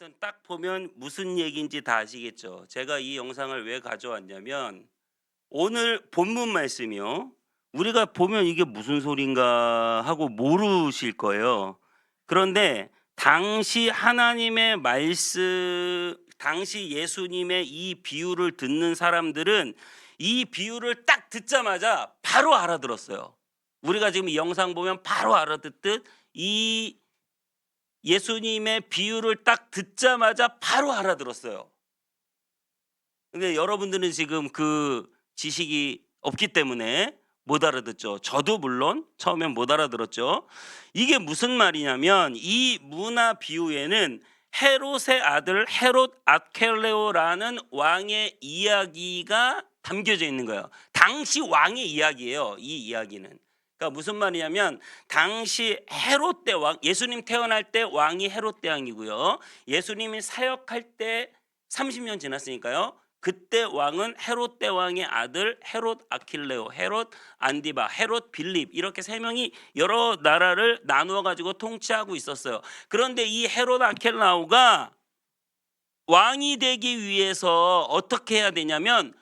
아무튼 딱 보면 무슨 얘기인지 다 아시겠죠. 제가 이 영상을 왜 가져왔냐면 오늘 본문 말씀이요. 우리가 보면 이게 무슨 소린가 하고 모르실 거예요. 그런데 당시 하나님의 말씀, 당시 예수님의 이 비유를 듣는 사람들은 이 비유를 딱 듣자마자 바로 알아들었어요. 우리가 지금 이 영상 보면 바로 알아듣듯 이 예수님의 비유를 딱 듣자마자 바로 알아들었어요. 근데 여러분들은 지금 그 지식이 없기 때문에 못 알아듣죠. 저도 물론 처음엔 못 알아들었죠. 이게 무슨 말이냐면 이 문화 비유에는 헤롯의 아들 헤롯 아켈레오라는 왕의 이야기가 담겨져 있는 거예요. 당시 왕의 이야기예요. 이 이야기는. 그러니까 무슨 말이냐면 당시 헤롯 때 왕, 예수님 태어날 때 왕이 헤롯 대왕이고요. 예수님이 사역할 때 30년 지났으니까요. 그때 왕은 헤롯 대왕의 아들 헤롯 아킬레오, 헤롯 안디바, 헤롯 빌립 이렇게 세 명이 여러 나라를 나누어 가지고 통치하고 있었어요. 그런데 이 헤롯 아킬레오가 왕이 되기 위해서 어떻게 해야 되냐면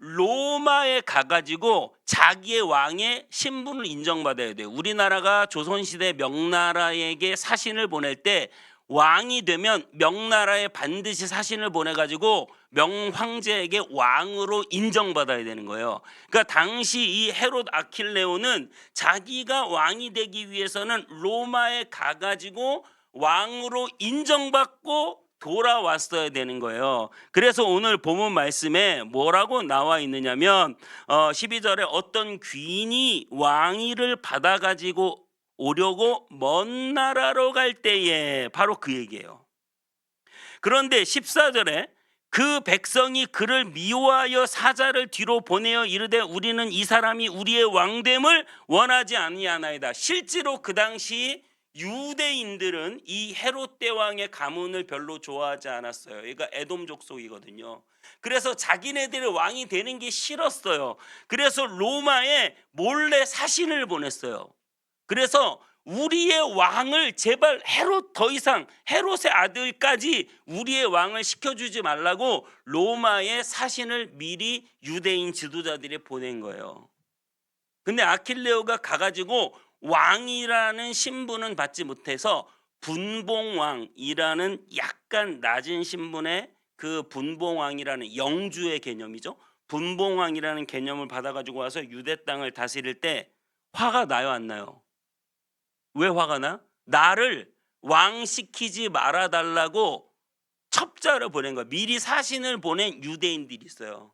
로마에 가가지고 자기의 왕의 신분을 인정받아야 돼요. 우리나라가 조선시대 명나라에게 사신을 보낼 때 왕이 되면 명나라에 반드시 사신을 보내가지고 명황제에게 왕으로 인정받아야 되는 거예요. 그러니까 당시 이 헤롯 아킬레오는 자기가 왕이 되기 위해서는 로마에 가가지고 왕으로 인정받고 돌아왔어야 되는 거예요. 그래서 오늘 본문 말씀에 뭐라고 나와 있느냐면 어 12절에 어떤 귀인이 왕위를 받아 가지고 오려고 먼 나라로 갈 때에 바로 그 얘기예요. 그런데 14절에 그 백성이 그를 미워하여 사자를 뒤로 보내어 이르되 우리는 이 사람이 우리의 왕됨을 원하지 아니하나이다. 실제로 그 당시 유대인들은 이 헤롯 대왕의 가문을 별로 좋아하지 않았어요. 그러니까 에돔 족 속이거든요. 그래서 자기네들이 왕이 되는 게 싫었어요. 그래서 로마에 몰래 사신을 보냈어요. 그래서 우리의 왕을 제발 헤롯 더 이상 헤롯의 아들까지 우리의 왕을 시켜주지 말라고 로마에 사신을 미리 유대인 지도자들이 보낸 거예요. 근데 아킬레오가 가가지고 왕이라는 신분은 받지 못해서 분봉왕이라는 약간 낮은 신분의 그 분봉왕이라는 영주의 개념이죠. 분봉왕이라는 개념을 받아가지고 와서 유대 땅을 다스릴 때 화가 나요 안 나요? 왜 화가 나? 나를 왕 시키지 말아 달라고 첩자를 보낸 거야. 미리 사신을 보낸 유대인들이 있어요.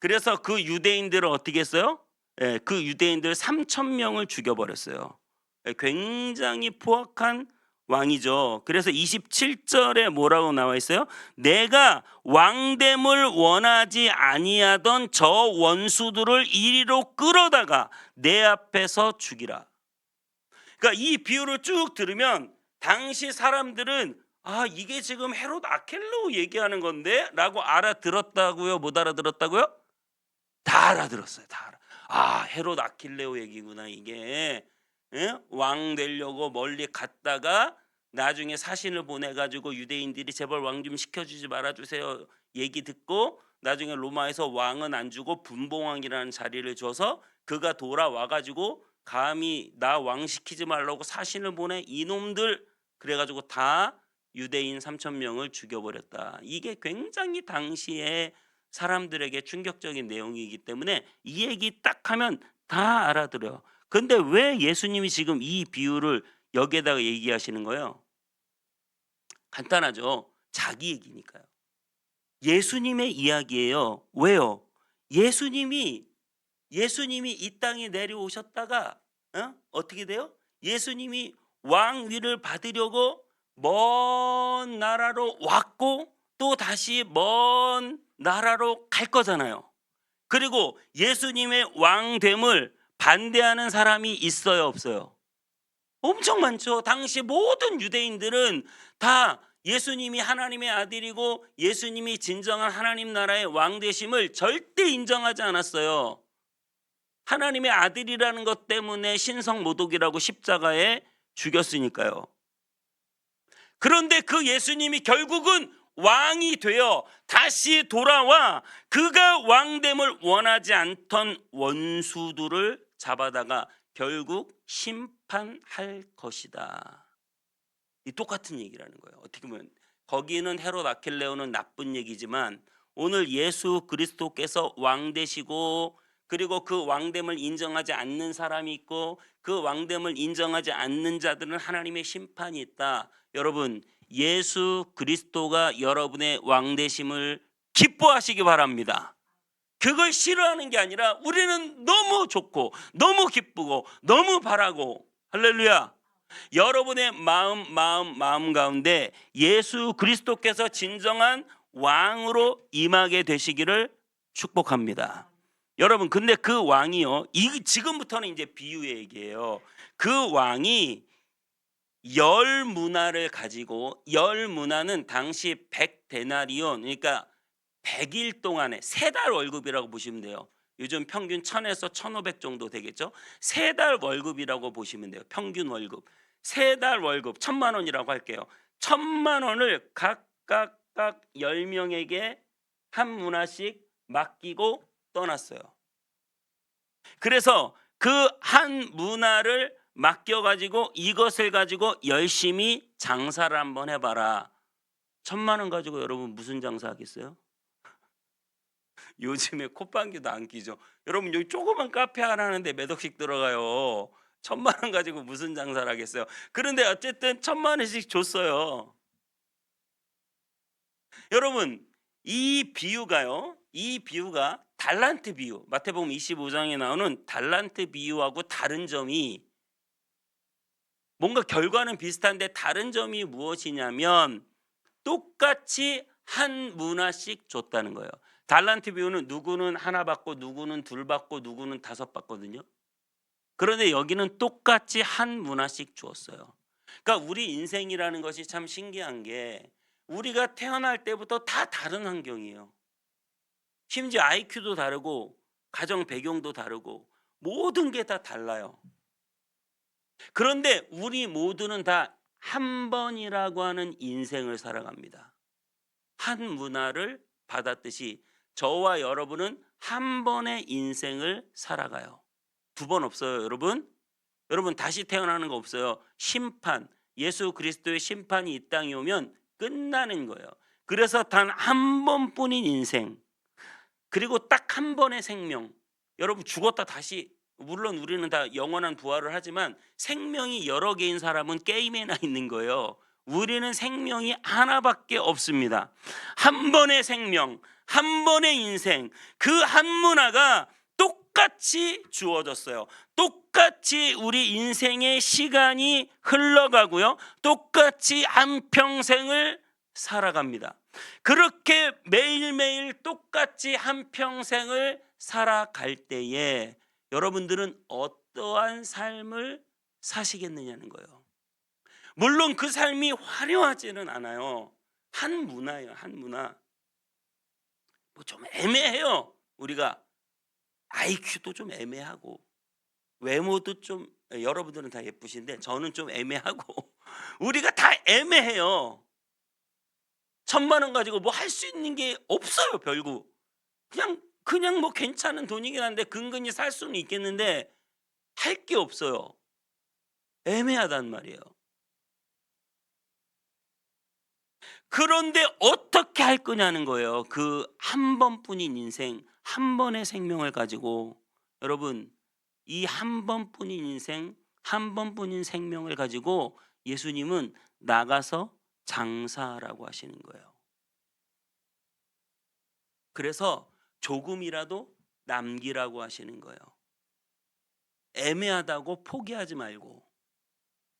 그래서 그 유대인들을 어떻게 했어요? 예, 그 유대인들 3천 명을 죽여버렸어요. 예, 굉장히 포악한 왕이죠. 그래서 27절에 뭐라고 나와 있어요? 내가 왕됨을 원하지 아니하던 저 원수들을 이리로 끌어다가 내 앞에서 죽이라. 그러니까 이 비유를 쭉 들으면 당시 사람들은 아 이게 지금 헤롯 아켈로 얘기하는 건데라고 알아들었다고요? 못 알아들었다고요? 다 알아들었어요. 다 알아. 아 헤롯 아킬레오 얘기구나 이게 예? 왕 되려고 멀리 갔다가 나중에 사신을 보내가지고 유대인들이 제발 왕 좀 시켜주지 말아주세요 얘기 듣고 나중에 로마에서 왕은 안 주고 분봉왕이라는 자리를 줘서 그가 돌아와가지고 감히 나 왕 시키지 말라고 사신을 보내 이놈들 그래가지고 다 유대인 3천 명을 죽여버렸다. 이게 굉장히 당시에 사람들에게 충격적인 내용이기 때문에 이 얘기 딱 하면 다 알아들어요. 근데 왜 예수님이 지금 이 비유를 여기에다가 얘기하시는 거예요? 간단하죠. 자기 얘기니까요. 예수님의 이야기예요. 왜요? 예수님이 예수님이 이 땅에 내려오셨다가 어? 어떻게 돼요? 예수님이 왕위를 받으려고 먼 나라로 왔고 또 다시 먼 나라로 갈 거잖아요. 그리고 예수님의 왕됨을 반대하는 사람이 있어요, 없어요? 엄청 많죠. 당시 모든 유대인들은 다 예수님이 하나님의 아들이고 예수님이 진정한 하나님 나라의 왕 되심을 절대 인정하지 않았어요. 하나님의 아들이라는 것 때문에 신성 모독이라고 십자가에 죽였으니까요. 그런데 그 예수님이 결국은 왕이 되어 다시 돌아와 그가 왕됨을 원하지 않던 원수들을 잡아다가 결국 심판할 것이다. 이 똑같은 얘기라는 거예요. 어떻게 보면 거기는 헤롯 아킬레오는 나쁜 얘기지만 오늘 예수 그리스도께서 왕 되시고 그리고 그 왕됨을 인정하지 않는 사람이 있고 그 왕됨을 인정하지 않는 자들은 하나님의 심판이 있다. 여러분 예수 그리스도가 여러분의 왕 되심을 기뻐하시기 바랍니다. 그걸 싫어하는 게 아니라 우리는 너무 좋고 너무 기쁘고 너무 바라고 할렐루야. 여러분의 마음 마음 마음 가운데 예수 그리스도께서 진정한 왕으로 임하게 되시기를 축복합니다. 여러분 근데 그 왕이요. 이 지금부터는 이제 비유의 얘기예요. 그 왕이 열 문화를 가지고 열 문화는 당시 100데나리온 그러니까 100일 동안에 세 달 월급이라고 보시면 돼요. 요즘 평균 1000에서 1500 정도 되겠죠? 세 달 월급이라고 보시면 돼요. 평균 월급. 세 달 월급 천만 원이라고 할게요. 천만 원을 각각 각 10명에게 한 문화씩 맡기고 떠났어요. 그래서 그 한 문화를 맡겨 가지고 이것을 가지고 열심히 장사를 한번 해 봐라. 천만 원 가지고 여러분 무슨 장사 하겠어요? 요즘에 콧방귀도 안 끼죠. 여러분 여기 조그만 카페 하나 하는데 몇 억씩 들어가요. 천만 원 가지고 무슨 장사를 하겠어요. 그런데 어쨌든 천만 원씩 줬어요. 여러분 이 비유가요. 이 비유가 달란트 비유. 마태복음 25장에 나오는 달란트 비유하고 다른 점이 뭔가 결과는 비슷한데 다른 점이 무엇이냐면 똑같이 한 문화씩 줬다는 거예요. 달란트 비유는 누구는 하나 받고 누구는 둘 받고 누구는 다섯 받거든요. 그런데 여기는 똑같이 한 문화씩 주었어요. 그러니까 우리 인생이라는 것이 참 신기한 게 우리가 태어날 때부터 다 다른 환경이에요. 심지어 IQ도 다르고 가정 배경도 다르고 모든 게 다 달라요. 그런데 우리 모두는 다 한 번이라고 하는 인생을 살아갑니다. 한 문화를 받았듯이 저와 여러분은 한 번의 인생을 살아가요. 두 번 없어요, 여러분. 여러분 다시 태어나는 거 없어요. 심판, 예수 그리스도의 심판이 이 땅에 오면 끝나는 거예요. 그래서 단 한 번뿐인 인생, 그리고 딱 한 번의 생명. 여러분 죽었다 다시 물론 우리는 다 영원한 부활을 하지만 생명이 여러 개인 사람은 게임에나 있는 거예요. 우리는 생명이 하나밖에 없습니다. 한 번의 생명, 한 번의 인생, 그 한 문화가 똑같이 주어졌어요. 똑같이 우리 인생의 시간이 흘러가고요. 똑같이 한 평생을 살아갑니다. 그렇게 매일매일 똑같이 한 평생을 살아갈 때에 여러분들은 어떠한 삶을 사시겠느냐는 거예요. 물론 그 삶이 화려하지는 않아요. 한 문화예요, 한 문화. 뭐 좀 애매해요. 우리가 IQ도 좀 애매하고 외모도 좀 여러분들은 다 예쁘신데 저는 좀 애매하고 우리가 다 애매해요. 천만 원 가지고 뭐 할 수 있는 게 없어요, 별구. 그냥 그냥 뭐 괜찮은 돈이긴 한데 근근히 살 수는 있겠는데 할 게 없어요. 애매하단 말이에요. 그런데 어떻게 할 거냐는 거예요. 그 한 번뿐인 인생, 한 번의 생명을 가지고 여러분 이 한 번뿐인 인생, 한 번뿐인 생명을 가지고 예수님은 나가서 장사라고 하시는 거예요. 그래서 조금이라도 남기라고 하시는 거예요. 애매하다고 포기하지 말고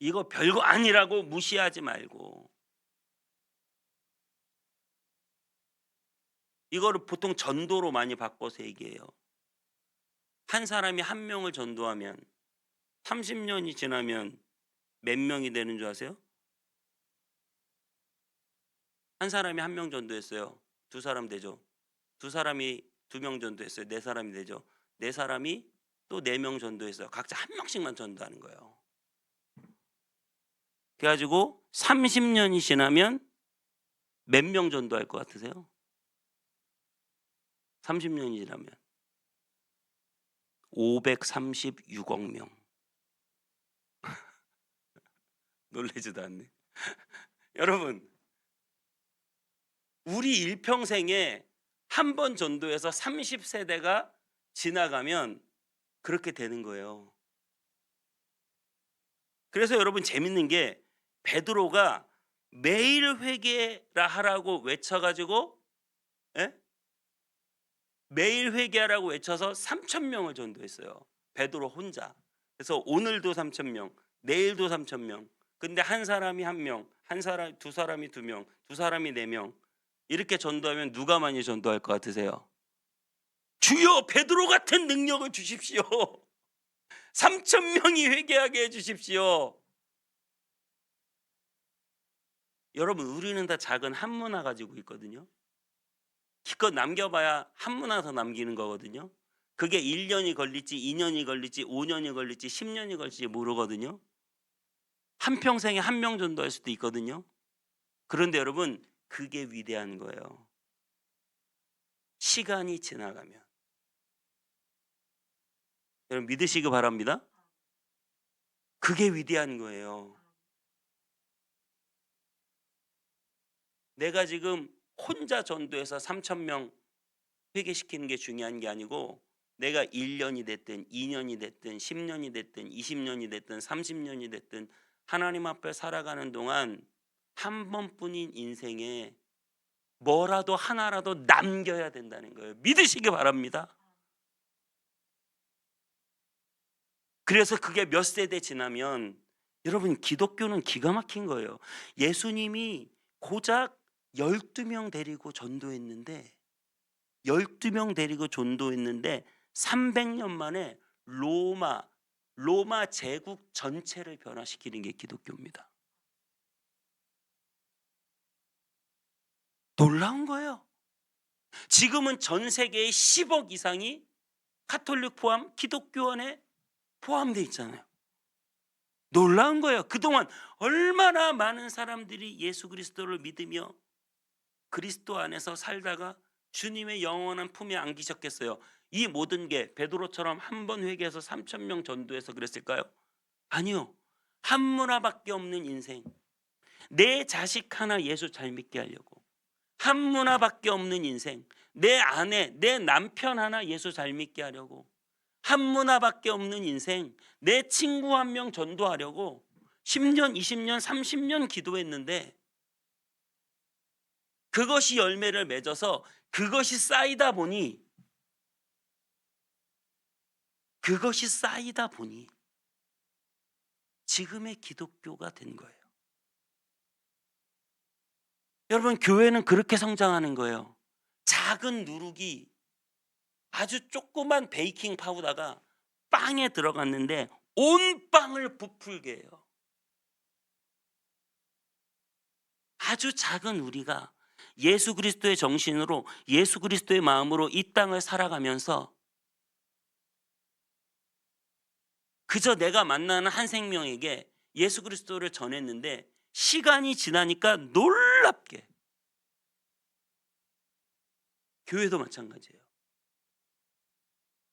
이거 별거 아니라고 무시하지 말고 이거를 보통 전도로 많이 바꿔서 얘기해요. 한 사람이 한 명을 전도하면 30년이 지나면 몇 명이 되는 줄 아세요? 한 사람이 한 명 전도했어요. 두 사람 되죠. 두 사람이 두 명 전도했어요. 네 사람이 되죠. 네 사람이 또 네 명 전도했어요. 각자 한 명씩만 전도하는 거예요. 그래가지고 30년이 지나면 몇 명 전도할 것 같으세요? 30년이 지나면 536억 명. 놀래지도 않네. 여러분, 우리 일평생에 한 번 전도해서 30세대가 지나가면 그렇게 되는 거예요. 그래서 여러분 재밌는 게 베드로가 매일 회개라 하라고 외쳐가지고 예? 매일 회개하라고 외쳐서 3천 명을 전도했어요. 베드로 혼자. 그래서 오늘도 3천 명, 내일도 3천 명. 근데 한 사람이 한 명, 한 사람 두 사람이 두 명, 두 사람이 네 명. 이렇게 전도하면 누가 많이 전도할 것 같으세요? 주여 베드로 같은 능력을 주십시오. 3천 명이 회개하게 해 주십시오. 여러분 우리는 다 작은 한 문화 가지고 있거든요. 기껏 남겨봐야 한 문화 더 남기는 거거든요. 그게 1년이 걸릴지 2년이 걸릴지 5년이 걸릴지 10년이 걸릴지 모르거든요. 한 평생에 한 명 전도할 수도 있거든요. 그런데 여러분 그게 위대한 거예요. 시간이 지나가면 여러분 믿으시기 바랍니다. 그게 위대한 거예요. 내가 지금 혼자 전도해서 3천 명 회개시키는 게 중요한 게 아니고 내가 1년이 됐든 2년이 됐든 10년이 됐든 20년이 됐든 30년이 됐든 하나님 앞에 살아가는 동안 한 번뿐인 인생에 뭐라도 하나라도 남겨야 된다는 거예요. 믿으시기 바랍니다. 그래서 그게 몇 세대 지나면 여러분 기독교는 기가 막힌 거예요. 예수님이 고작 12명 데리고 전도했는데 12명 데리고 전도했는데 300년 만에 로마 로마 제국 전체를 변화시키는 게 기독교입니다. 놀라운 거예요. 지금은 전 세계의 10억 이상이 카톨릭 포함 기독교 안에 포함되어 있잖아요. 놀라운 거예요. 그동안 얼마나 많은 사람들이 예수 그리스도를 믿으며 그리스도 안에서 살다가 주님의 영원한 품에 안기셨겠어요. 이 모든 게 베드로처럼 한 번 회개해서 3천 명 전도해서 그랬을까요? 아니요. 한 문화밖에 없는 인생. 내 자식 하나 예수 잘 믿게 하려고. 한 문화밖에 없는 인생. 내 아내, 내 남편 하나 예수 잘 믿게 하려고. 한 문화밖에 없는 인생. 내 친구 한 명 전도하려고 10년, 20년, 30년 기도했는데 그것이 열매를 맺어서 그것이 쌓이다 보니 그것이 쌓이다 보니 지금의 기독교가 된 거예요. 여러분 교회는 그렇게 성장하는 거예요. 작은 누룩이 아주 조그만 베이킹 파우더가 빵에 들어갔는데 온 빵을 부풀게 해요. 아주 작은 우리가 예수 그리스도의 정신으로 예수 그리스도의 마음으로 이 땅을 살아가면서 그저 내가 만나는 한 생명에게 예수 그리스도를 전했는데 시간이 지나니까 놀랍게 교회도 마찬가지예요.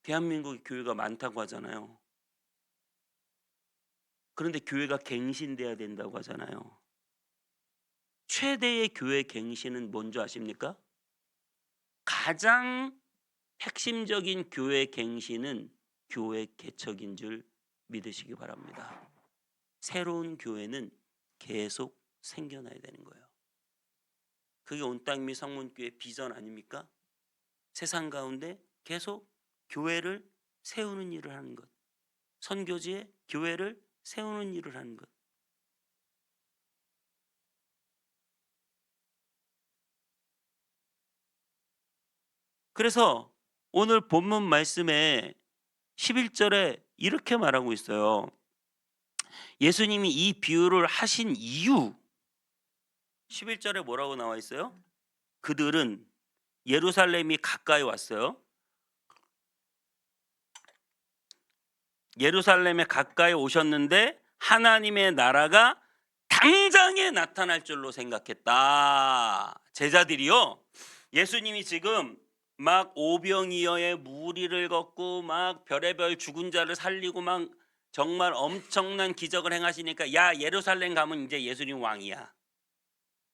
대한민국에 교회가 많다고 하잖아요. 그런데 교회가 갱신돼야 된다고 하잖아요. 최대의 교회 갱신은 뭔지 아십니까? 가장 핵심적인 교회 갱신은 교회 개척인 줄 믿으시기 바랍니다. 새로운 교회는 계속 생겨나야 되는 거예요. 그게 온땅미 성문교회 비전 아닙니까? 세상 가운데 계속 교회를 세우는 일을 하는 것. 선교지에 교회를 세우는 일을 하는 것. 그래서 오늘 본문 말씀에 11절에 이렇게 말하고 있어요. 예수님이 이 비유를 하신 이유 11절에 뭐라고 나와 있어요? 그들은 예루살렘이 가까이 왔어요. 예루살렘에 가까이 오셨는데 하나님의 나라가 당장에 나타날 줄로 생각했다. 제자들이요. 예수님이 지금 막 오병이어의 무리를 걷고 막 별의별 죽은 자를 살리고 막 정말 엄청난 기적을 행하시니까 야 예루살렘 가면 이제 예수님 왕이야.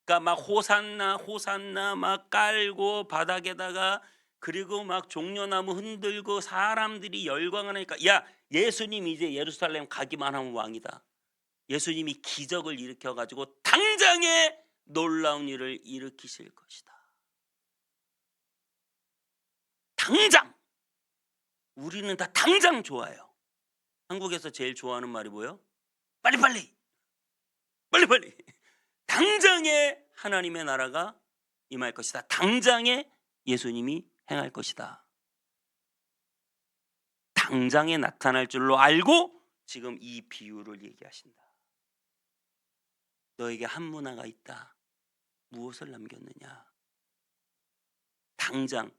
그러니까 막 호산나 호산나 막 깔고 바닥에다가 그리고 막 종려나무 흔들고 사람들이 열광하니까 야 예수님 이제 예루살렘 가기만 하면 왕이다. 예수님이 기적을 일으켜 가지고 당장에 놀라운 일을 일으키실 것이다. 당장 우리는 다 당장 좋아요. 한국에서 제일 좋아하는 말이 뭐예요? 빨리빨리 빨리빨리 당장에 하나님의 나라가 임할 것이다. 당장에 예수님이 행할 것이다. 당장에 나타날 줄로 알고 지금 이 비유를 얘기하신다. 너에게 한 문화가 있다. 무엇을 남겼느냐? 당장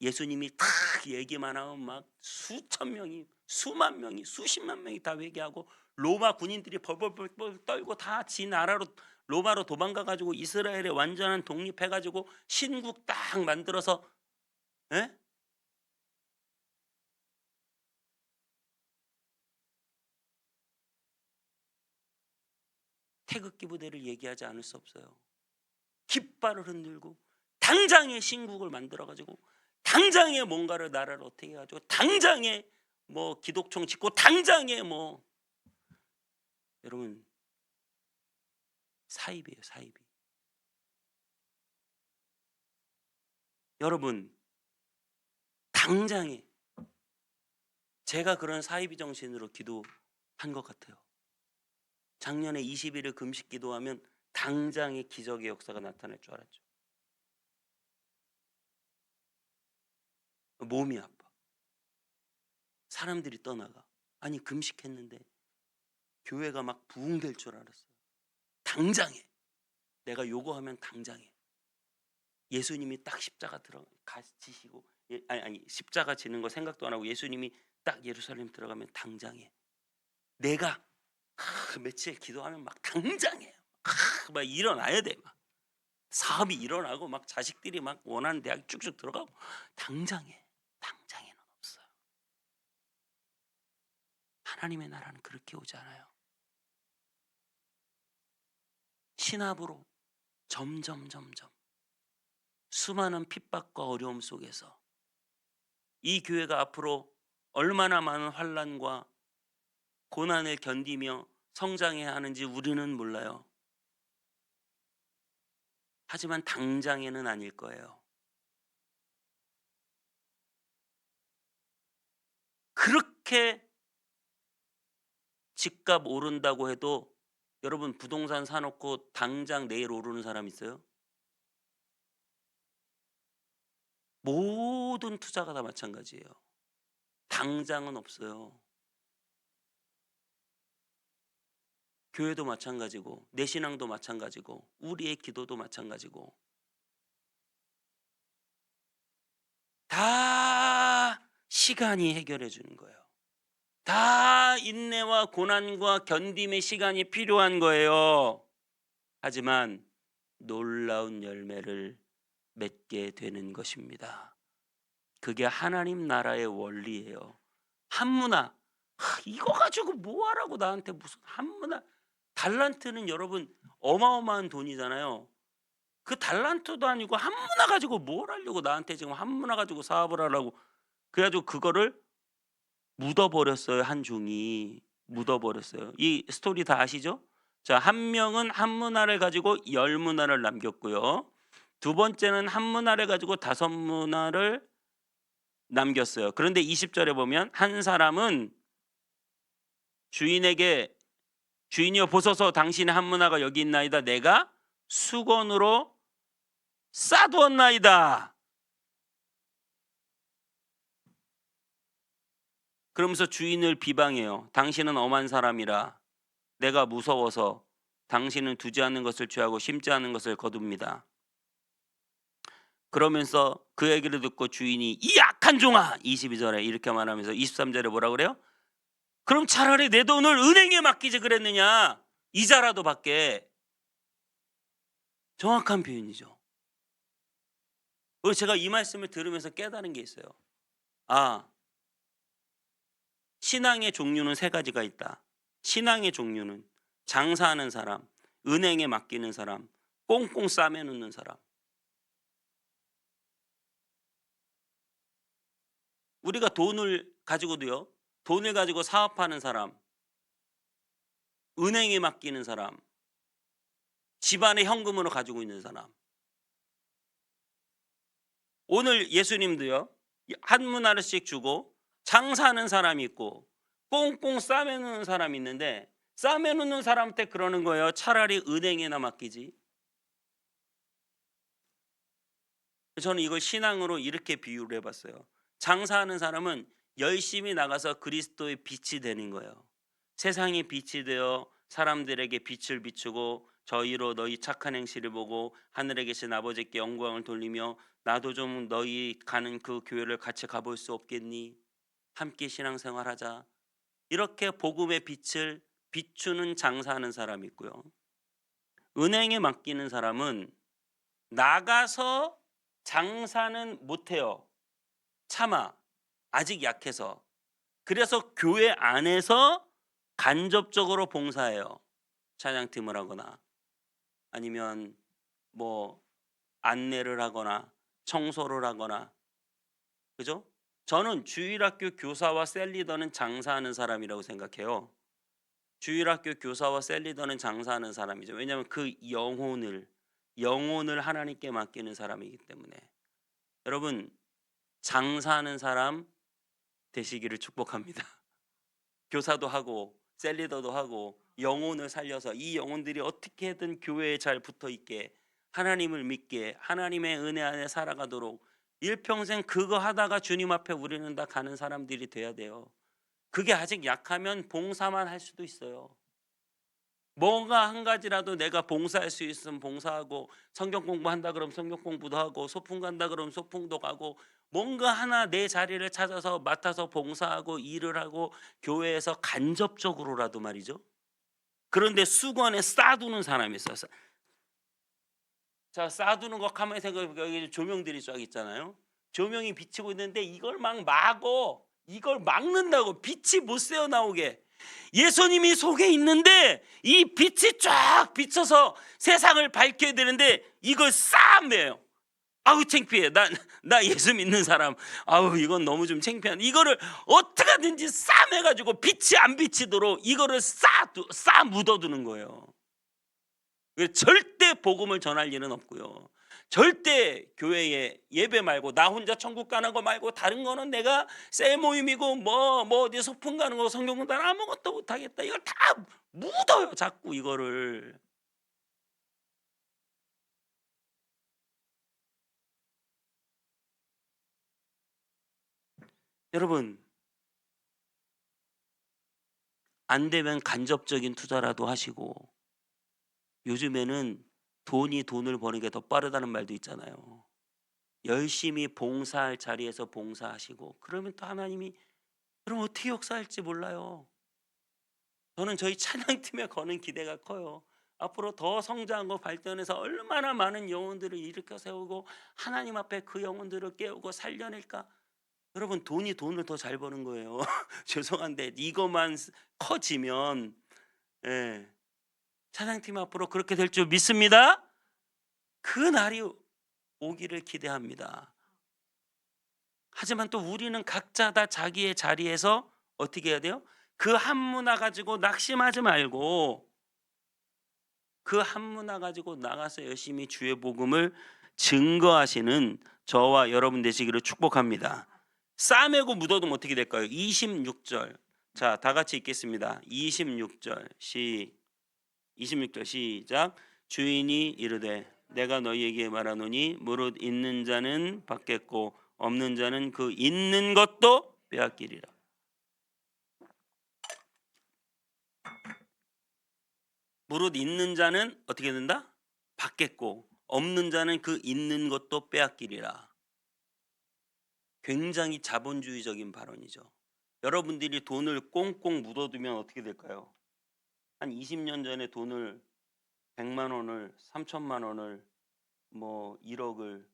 예수님이 탁 얘기만 하면 막 수천 명이 수만 명이 수십만 명이 다 회개하고 로마 군인들이 벌벌벌 떨고 다 지 나라로 로마로 도망가 가지고 이스라엘에 완전한 독립해 가지고 신국 딱 만들어서 예? 태극기 부대를 얘기하지 않을 수 없어요. 깃발을 흔들고 당장에 신국을 만들어 가지고 당장에 뭔가를 나라를 어떻게 해 가지고 당장에 뭐 기독총 짓고 당장에 뭐 여러분 사입이에요 사입이 여러분 당장에 제가 그런 사이비 정신으로 기도한 것 같아요. 작년에 20일을 금식 기도하면 당장에 기적의 역사가 나타날 줄 알았죠. 몸이 아파. 사람들이 떠나가. 아니 금식했는데 교회가 막 부흥될 줄 알았어요. 당장에. 내가 요거하면 당장에. 예수님이 딱 십자가 들어 가지시고 예, 아니 아니 십자가 지는 거 생각도 안 하고 예수님이 딱 예루살렘 들어가면 당장에. 내가 하, 며칠 기도하면 막 당장에. 하, 막 일어나야 돼 막. 사업이 일어나고 막 자식들이 막 원하는 대학 쭉쭉 들어가고. 당장에. 당장에는 없어요. 하나님의 나라는 그렇게 오지 않아요. 신압으로 점점 점점 수많은 핍박과 어려움 속에서 이 교회가 앞으로 얼마나 많은 환란과 고난을 견디며 성장해야 하는지 우리는 몰라요. 하지만 당장에는 아닐 거예요. 그렇게 집값 오른다고 해도 여러분 부동산 사놓고 당장 내일 오르는 사람 있어요? 모든 투자가 다 마찬가지예요. 당장은 없어요. 교회도 마찬가지고 내 신앙도 마찬가지고 우리의 기도도 마찬가지고 다 시간이 해결해 주는 거예요. 다 인내와 고난과 견딤의 시간이 필요한 거예요. 하지만 놀라운 열매를 맺게 되는 것입니다. 그게 하나님 나라의 원리예요. 한문화 하, 이거 가지고 뭐 하라고 나한테 무슨 한문화 달란트는 여러분 어마어마한 돈이잖아요. 그 달란트도 아니고 한문화 가지고 뭘 하려고 나한테 지금 한문화 가지고 사업을 하라고 그래가지고 그거를 묻어버렸어요 한 종이 묻어버렸어요. 이 스토리 다 아시죠? 자 한 명은 한 문화를 가지고 열 문화를 남겼고요. 두 번째는 한 문화를 가지고 다섯 문화를 남겼어요. 그런데 20절에 보면 한 사람은 주인에게 주인이여 보소서 당신의 한 문화가 여기 있나이다. 내가 수건으로 싸두었나이다. 그러면서 주인을 비방해요. 당신은 엄한 사람이라 내가 무서워서 당신은 두지 않는 것을 취하고 심지 않는 것을 거둡니다. 그러면서 그 얘기를 듣고 주인이 이 악한 종아 22절에 이렇게 말하면서 23절에 뭐라 그래요? 그럼 차라리 내 돈을 은행에 맡기지 그랬느냐 이자라도 받게 정확한 표현이죠. 그리고 제가 이 말씀을 들으면서 깨달은 게 있어요. 아, 신앙의 종류는 세 가지가 있다. 신앙의 종류는 장사하는 사람, 은행에 맡기는 사람, 꽁꽁 싸매놓는 사람. 우리가 돈을 가지고도요, 돈을 가지고 사업하는 사람, 은행에 맡기는 사람, 집안에 현금으로 가지고 있는 사람. 오늘 예수님도요, 한 문화를씩 주고 장사하는 사람이 있고 꽁꽁 싸매놓는 사람이 있는데 싸매놓는 사람한테 그러는 거예요. 차라리 은행에나 맡기지. 저는 이걸 신앙으로 이렇게 비유를 해봤어요. 장사하는 사람은 열심히 나가서 그리스도의 빛이 되는 거예요. 세상의 빛이 되어 사람들에게 빛을 비추고 저희로 너희 착한 행실을 보고 하늘에 계신 아버지께 영광을 돌리며 나도 좀 너희 가는 그 교회를 같이 가볼 수 없겠니? 함께 신앙생활하자. 이렇게 복음의 빛을 비추는 장사하는 사람이 있고요. 은행에 맡기는 사람은 나가서 장사는 못해요. 차마 아직 약해서. 그래서 교회 안에서 간접적으로 봉사해요. 찬양팀을 하거나 아니면 뭐 안내를 하거나 청소를 하거나 그죠? 저는 주일학교 교사와 셀리더는 장사하는 사람이라고 생각해요. 주일학교 교사와 셀리더는 장사하는 사람이죠. 왜냐하면 그 영혼을 영혼을 하나님께 맡기는 사람이기 때문에 여러분 장사하는 사람 되시기를 축복합니다. 교사도 하고 셀리더도 하고 영혼을 살려서 이 영혼들이 어떻게든 교회에 잘 붙어 있게 하나님을 믿게 하나님의 은혜 안에 살아가도록 일평생 그거 하다가 주님 앞에 우리는 다 가는 사람들이 돼야 돼요. 그게 아직 약하면 봉사만 할 수도 있어요. 뭔가 한 가지라도 내가 봉사할 수 있으면 봉사하고 성경 공부한다 그러면 성경 공부도 하고 소풍 간다 그러면 소풍도 가고 뭔가 하나 내 자리를 찾아서 맡아서 봉사하고 일을 하고 교회에서 간접적으로라도 말이죠. 그런데 수건에 싸두는 사람이 있어요. 자 싸두는 거 가만히 생각해 여기 조명들이 쫙 있잖아요. 조명이 비치고 있는데 이걸 막 막어 이걸 막는다고 빛이 못 새어 나오게 예수님이 속에 있는데 이 빛이 쫙 비쳐서 세상을 밝혀야 되는데 이걸 싸매요. 아우 창피해. 나, 나 예수 믿는 사람. 아우 이건 너무 좀 창피한. 이거를 어떻게든지 싸매가지고 빛이 안 비치도록 이거를 싸, 싸 묻어두는 거예요. 절대 복음을 전할 일은 없고요. 절대 교회에 예배 말고 나 혼자 천국 가는 거 말고 다른 거는 내가 새 모임이고 뭐뭐 어디 소풍 가는 거 성경 공단 아무것도 못 하겠다. 이걸 다 묻어요. 자꾸 이거를. 여러분 안 되면 간접적인 투자라도 하시고 요즘에는 돈이 돈을 버는 게 더 빠르다는 말도 있잖아요. 열심히 봉사할 자리에서 봉사하시고 그러면 또 하나님이 그럼 어떻게 역사할지 몰라요. 저는 저희 찬양팀에 거는 기대가 커요. 앞으로 더 성장하고 발전해서 얼마나 많은 영혼들을 일으켜 세우고 하나님 앞에 그 영혼들을 깨우고 살려낼까? 여러분 돈이 돈을 더 잘 버는 거예요. 죄송한데 이것만 커지면 예. 찬양팀 앞으로 그렇게 될 줄 믿습니다. 그 날이 오기를 기대합니다. 하지만 또 우리는 각자 다 자기의 자리에서 어떻게 해야 돼요? 그 한 문화 가지고 낙심하지 말고 그 한 문화 가지고 나가서 열심히 주의 복음을 증거하시는 저와 여러분 되시기를 축복합니다. 싸매고 묻어두면 어떻게 될까요? 26절. 자, 다 같이 읽겠습니다. 26절. 시 26절 시작. 주인이 이르되 내가 너희에게 말하노니 무릇 있는 자는 받겠고 없는 자는 그 있는 것도 빼앗기리라. 무릇 있는 자는 어떻게 된다? 받겠고 없는 자는 그 있는 것도 빼앗기리라. 굉장히 자본주의적인 발언이죠. 여러분들이 돈을 꽁꽁 묻어두면 어떻게 될까요? 한 20년 전에 돈을 100만 원을 3천만 원을 뭐 1억을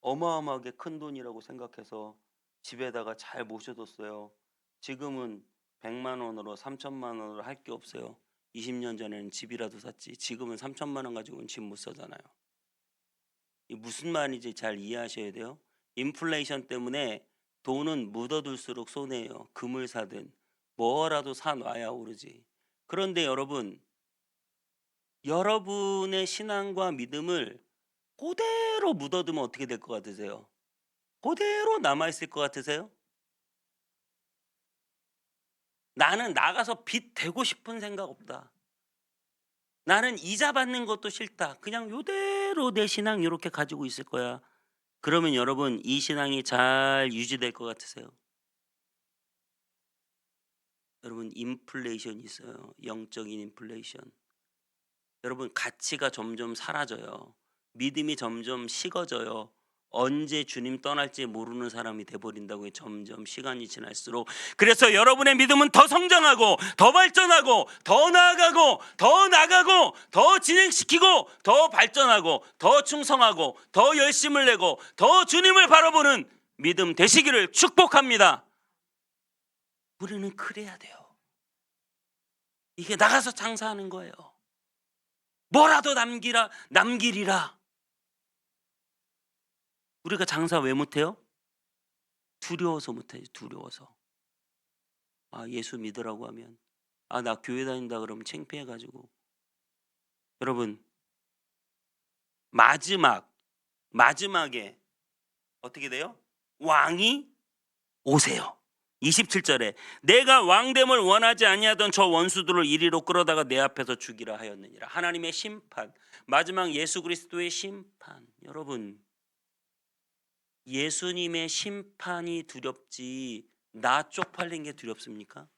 어마어마하게 큰 돈이라고 생각해서 집에다가 잘 모셔뒀어요. 지금은 100만 원으로 3천만 원으로 할 게 없어요. 20년 전에는 집이라도 샀지. 지금은 3천만 원 가지고는 집 못 사잖아요. 이 무슨 말인지 잘 이해하셔야 돼요. 인플레이션 때문에 돈은 묻어둘수록 손해예요. 금을 사든 뭐라도 사놔야 오르지. 그런데 여러분, 여러분의 신앙과 믿음을 그대로 묻어두면 어떻게 될 것 같으세요? 그대로 남아있을 것 같으세요? 나는 나가서 빚 대고 싶은 생각 없다. 나는 이자 받는 것도 싫다. 그냥 요대로 내 신앙 이렇게 가지고 있을 거야. 그러면 여러분 이 신앙이 잘 유지될 것 같으세요? 여러분 인플레이션이 있어요. 영적인 인플레이션. 여러분 가치가 점점 사라져요. 믿음이 점점 식어져요. 언제 주님 떠날지 모르는 사람이 돼버린다고요. 점점 시간이 지날수록. 그래서 여러분의 믿음은 더 성장하고, 더 발전하고, 더 나아가고, 더 나가고, 더 진행시키고, 더 발전하고, 더 충성하고, 더 열심을 내고, 더 주님을 바라보는 믿음 되시기를 축복합니다. 우리는 그래야 돼요. 이게 나가서 장사하는 거예요. 뭐라도 남기라, 남기리라. 우리가 장사 왜 못해요? 두려워서 못해요. 두려워서. 아 예수 믿으라고 하면 아 나 교회 다닌다 그러면 창피해가지고 여러분 마지막 마지막에 어떻게 돼요? 왕이 오세요. 27절에 내가 왕됨을 원하지 아니하던 저 원수들을 이리로 끌어다가 내 앞에서 죽이라 하였느니라. 하나님의 심판, 마지막 예수 그리스도의 심판. 여러분 예수님의 심판이 두렵지 나 쪽팔린 게 두렵습니까?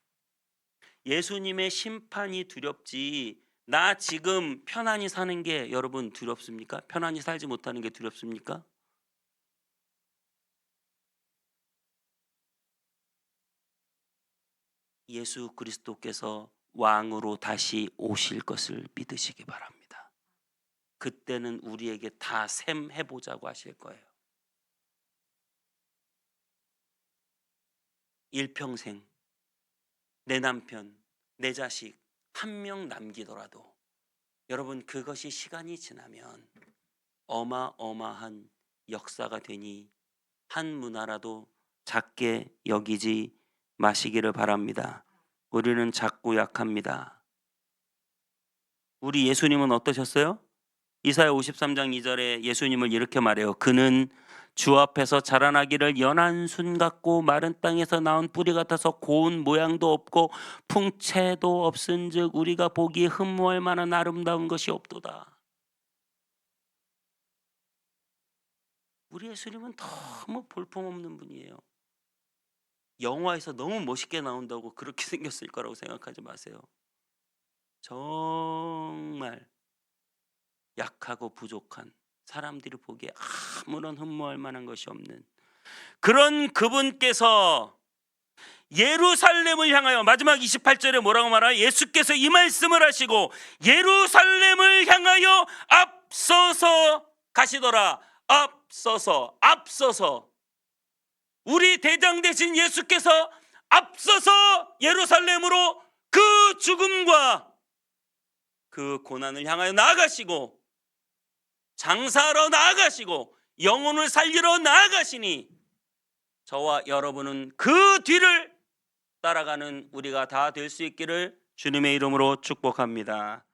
예수님의 심판이 두렵지 나 지금 편안히 사는 게 여러분 두렵습니까? 편안히 살지 못하는 게 두렵습니까? 예수 그리스도께서 왕으로 다시 오실 것을 믿으시기 바랍니다. 그때는 우리에게 다 셈해 보자고 하실 거예요. 일평생 내 남편, 내 자식 한 명 남기더라도 여러분 그것이 시간이 지나면 어마어마한 역사가 되니 한 문화라도 작게 여기지 마시기를 바랍니다. 우리는 작고 약합니다. 우리 예수님은 어떠셨어요? 이사야 53장 2절에 예수님을 이렇게 말해요. 그는 주 앞에서 자라나기를 연한 순 같고 마른 땅에서 나온 뿌리 같아서 고운 모양도 없고 풍채도 없은즉 우리가 보기에 흠모할 만한 아름다운 것이 없도다. 우리 예수님은 너무 볼품없는 분이에요. 영화에서 너무 멋있게 나온다고 그렇게 생겼을 거라고 생각하지 마세요. 정말 약하고 부족한 사람들이 보기에 아무런 흠모할 만한 것이 없는 그런 그분께서 예루살렘을 향하여 마지막 28절에 뭐라고 말하요? 예수께서 이 말씀을 하시고 예루살렘을 향하여 앞서서 가시더라. 앞서서 앞서서 우리 대장 되신 예수께서 앞서서 예루살렘으로 그 죽음과 그 고난을 향하여 나아가시고 장사하러 나아가시고 영혼을 살리러 나아가시니 저와 여러분은 그 뒤를 따라가는 우리가 다 될 수 있기를 주님의 이름으로 축복합니다.